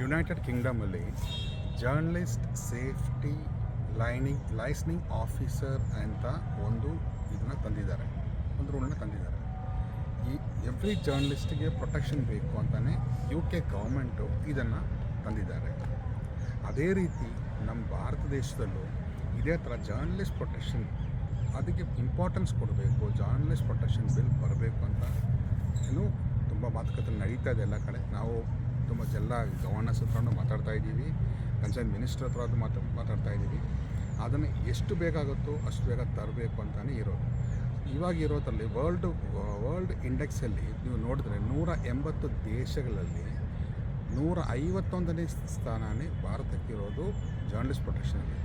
United ಕಿಂಗ್ಡಮಲ್ಲಿ journalist safety lining liaisoning officer ಅಂತ ಒಂದು ಇದನ್ನು ತಂದಿದ್ದಾರೆ. ಒಂದು ರೂಲ್ನ ತಂದಿದ್ದಾರೆ. ಈ ಎವ್ರಿ ಜರ್ನಲಿಸ್ಟಿಗೆ ಪ್ರೊಟೆಕ್ಷನ್ ಬೇಕು ಅಂತಲೇ ಯು ಕೆ ಗೌರ್ಮೆಂಟು ಇದನ್ನು ತಂದಿದ್ದಾರೆ. ಅದೇ ರೀತಿ ನಮ್ಮ ಭಾರತ ದೇಶದಲ್ಲೂ ಇದೇ ಥರ ಜರ್ನಲಿಸ್ಟ್ ಪ್ರೊಟೆಕ್ಷನ್ ಅದಕ್ಕೆ ಇಂಪಾರ್ಟೆನ್ಸ್ ಕೊಡಬೇಕು ಜರ್ನಲಿಸ್ಟ್ ಪ್ರೊಟೆಕ್ಷನ್ ಬಿಲ್ ಬರಬೇಕು ಅಂತ ಇನ್ನೂ ತುಂಬ ಮಾತುಕತೆ ನಡೀತಾ ಇದೆ ಎಲ್ಲ ಕಡೆ. ನಾವು ತುಂಬ ಎಲ್ಲ ಗವರ್ನರ್ಸ್ ಹತ್ರನೂ ಮಾತಾಡ್ತಾ ಇದ್ದೀವಿ. ಕನ್ಸರ್ನ್ ಮಿನಿಸ್ಟರ್ ಹತ್ರ ಅದು ಮಾತಾ ಮಾತಾಡ್ತಾ ಇದ್ದೀವಿ. ಅದನ್ನು ಎಷ್ಟು ಬೇಗ ಆಗುತ್ತೋ ಅಷ್ಟು ಬೇಗ ತರಬೇಕು ಅಂತಲೇ ಇರೋದು. ಇವಾಗ ಇರೋದ್ರಲ್ಲಿ ವರ್ಲ್ಡ್ ವರ್ಲ್ಡ್ ಇಂಡೆಕ್ಸಲ್ಲಿ ನೀವು ನೋಡಿದ್ರೆ ನೂರ ಎಂಬತ್ತು ದೇಶಗಳಲ್ಲಿ ನೂರ ಐವತ್ತೊಂದನೇ ಸ್ಥಾನನೇ ಭಾರತಕ್ಕಿರೋದು ಜರ್ನಲಿಸ್ಟ್ ಪ್ರೊಟೆಕ್ಷನಲ್ಲಿ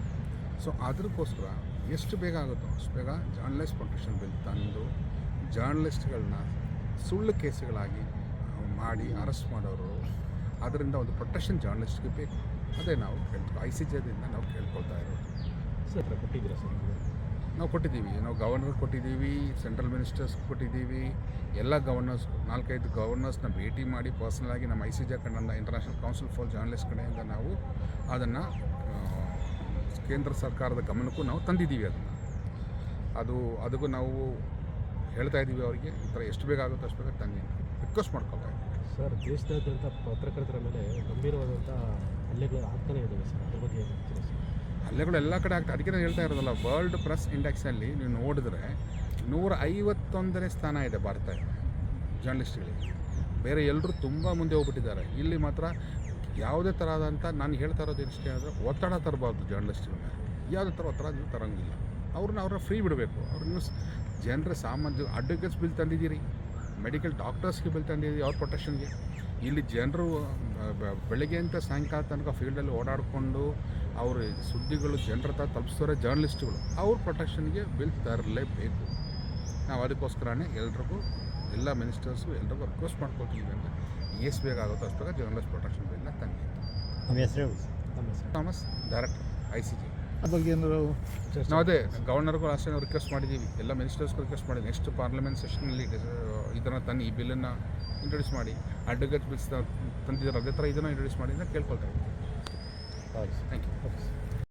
ಸೊ ಅದಕ್ಕೋಸ್ಕರ ಎಷ್ಟು ಬೇಗ ಆಗುತ್ತೋ ಅಷ್ಟು ಬೇಗ ಜರ್ನಲಿಸ್ಟ್ ಪ್ರೊಟೆಕ್ಷನ್ ಬಿಲ್ ತಂದು ಜರ್ನಲಿಸ್ಟ್ಗಳನ್ನ ಸುಳ್ಳು ಕೇಸುಗಳಾಗಿ ಮಾಡಿ ಅರೆಸ್ಟ್ ಮಾಡೋರು ಅದರಿಂದ ಒಂದು ಪ್ರೊಟೆಕ್ಷನ್ ಜರ್ನಲಿಸ್ಟ್ಗೆ ಬೇಕು. ಅದೇ ನಾವು ಕೇಳ್ಕೊ ಐ ಸಿ ಜೆದಿಂದ ನಾವು ಕೇಳ್ಕೊಳ್ತಾ ಇರೋದು. ಸರ್ ಕೊಟ್ಟಿದ್ದೀರಾ ಸರ್ ನಾವು? ಕೊಟ್ಟಿದ್ದೀವಿ. ನಾವು ಗವರ್ನರ್ ಕೊಟ್ಟಿದ್ದೀವಿ ಸೆಂಟ್ರಲ್ ಮಿನಿಸ್ಟರ್ಸ್ ಕೊಟ್ಟಿದ್ದೀವಿ ಎಲ್ಲ ಗವರ್ನರ್ಸ್ ನಾಲ್ಕೈದು ಗವರ್ನರ್ಸ್ನ ಭೇಟಿ ಮಾಡಿ ಪರ್ಸ್ನಲಾಗಿ ನಮ್ಮ ಐ ಸಿ ಜಿ ಕಡೆಯಿಂದ ಇಂಟರ್ನ್ಯಾಷನಲ್ ಕೌನ್ಸಿಲ್ ಫಾರ್ ಜರ್ನಲಿಸ್ಟ್ ಕಡೆಯಿಂದ ನಾವು ಅದನ್ನು ಕೇಂದ್ರ ಸರ್ಕಾರದ ಗಮನಕ್ಕೂ ನಾವು ತಂದಿದ್ದೀವಿ ಅದನ್ನು. ಅದು ಅದಕ್ಕೂ ನಾವು ಹೇಳ್ತಾ ಇದ್ದೀವಿ ಅವರಿಗೆ ಈ ಥರ ಎಷ್ಟು ಬೇಗ ಆಗುತ್ತೋ ಅಷ್ಟು ಬೇಗ ತಂದಿ ರಿಕ್ವೆಸ್ಟ್ ಮಾಡ್ಕೊಳ್ತಾರೆ ಸರ್ ದೇಶದಾದ್ಯಂತ ಪತ್ರಕರ್ತರ ಮೇಲೆ ಗಂಭೀರವಾದಂಥ ಹಲ್ಲೆಗಳು ಆಗ್ತಾನೆ ಇದ್ದಾವೆ ಸರ್. ಅದ್ರ ಬಗ್ಗೆ ಹಲ್ಲೆಗಳು ಎಲ್ಲ ಕಡೆ ಆಗ್ತಾ ಅದಕ್ಕೆ ನಾನು ಹೇಳ್ತಾ ಇರೋದಲ್ಲ ವರ್ಲ್ಡ್ ಪ್ರೆಸ್ ಇಂಡೆಕ್ಸಲ್ಲಿ ನೀವು ನೋಡಿದ್ರೆ ನೂರ ಐವತ್ತೊಂದನೇ ಸ್ಥಾನ ಇದೆ ಭಾರತ ಜರ್ನಲಿಸ್ಟ್ಗಳಿಗೆ ಬೇರೆ ಎಲ್ಲರೂ ತುಂಬ ಮುಂದೆ ಹೋಗ್ಬಿಟ್ಟಿದ್ದಾರೆ. ಇಲ್ಲಿ ಮಾತ್ರ ಯಾವುದೇ ಥರದಂಥ ನಾನು ಹೇಳ್ತಾ ಇರೋದು ಇಷ್ಟೇ ಆದರೆ ಒತ್ತಡ ತರಬಾರ್ದು ಜರ್ನಲಿಸ್ಟ್ಗಳ ಮೇಲೆ. ಯಾವುದೇ ಥರ ಒತ್ತಡ ನೀವು ತರಂಗಿಲ್ಲ. ಅವ್ರನ್ನ ಅವ್ರನ್ನ ಫ್ರೀ ಬಿಡಬೇಕು. ಅವ್ರನ್ನ ಜನರ ಸಾಮಾನ್ಯ ಅಡ್ವೊಕೇಟ್ಸ್ ಬಿಲ್ ತಂದಿದ್ದೀರಿ. ಮೆಡಿಕಲ್ ಡಾಕ್ಟರ್ಸ್ಗೆ ಬಿಲ್ ತಂದಿದ್ದೀರಿ ಅವ್ರ ಪ್ರೊಟೆಕ್ಷನ್ಗೆ ಇಲ್ಲಿ ಜನರು ಬೆಳಗ್ಗೆಯಿಂದ ಸಾಯಂಕಾಲ ತನಕ ಫೀಲ್ಡಲ್ಲಿ ಓಡಾಡಿಕೊಂಡು ಅವ್ರ ಸುದ್ದಿಗಳು ಜನರ ಹತ್ರ ತಲುಪಿಸೋರೆ ಜರ್ನಲಿಸ್ಟ್ಗಳು ಅವ್ರ ಪ್ರೊಟೆಕ್ಷನ್ಗೆ ಬಿಲ್ ತರಲೇಬೇಕು. ನಾವು ಅದಕ್ಕೋಸ್ಕರನೇ ಎಲ್ರಿಗೂ ಎಲ್ಲ ಮಿನಿಸ್ಟರ್ಸು ಎಲ್ರಿಗೂ ರಿಕ್ವೆಸ್ಟ್ ಮಾಡ್ಕೊಳ್ತೀವಿ ಅಂತ. ಎಷ್ಟು ಬೇಗ ಅಷ್ಟು ಬೇಗ ಜರ್ನಲಿಸ್ಟ್ ಪ್ರೊಟೆಕ್ಷನ್ ಬಿಲ್ನ ತಂಗಿ ನಮ್ಮ ಹೆಸರು Thomas director I C G ಬಗ್ಗೆ ಏನಾದ್ರು ನಾವು ಅದೇ ಗವರ್ನರ್ಗೂ ಅಷ್ಟೇ ನಾವು ರಿಕ್ವೆಸ್ಟ್ ಮಾಡಿದ್ದೀವಿ. ಎಲ್ಲ ಮಿನಿಸ್ಟರ್ಸ್ಗೂ ರಿಕ್ವೆಸ್ಟ್ ಮಾಡಿ ನೆಕ್ಸ್ಟ್ ಪಾರ್ಲಿಮೆಂಟ್ ಸೆಷನಲ್ಲಿ ಇದನ್ನು ತನ್ನಿ ಈ ಬಿಲ್ಲನ್ನು ಇಂಟ್ರೊಡ್ಯೂಸ್ ಮಾಡಿ. ಅಡ್ವೊಕೇಟ್ ಬಿಲ್ಸ್ ತಂದಿದ್ದಾರೆ. ಅದೇ ಥರ ಇದನ್ನು ಇಂಟ್ರೊಡ್ಯೂಸ್ ಮಾಡಿ ಅಂತ ಕೇಳ್ಕೊಳ್ತಾ ಇದ್ದೀವಿ. Thank you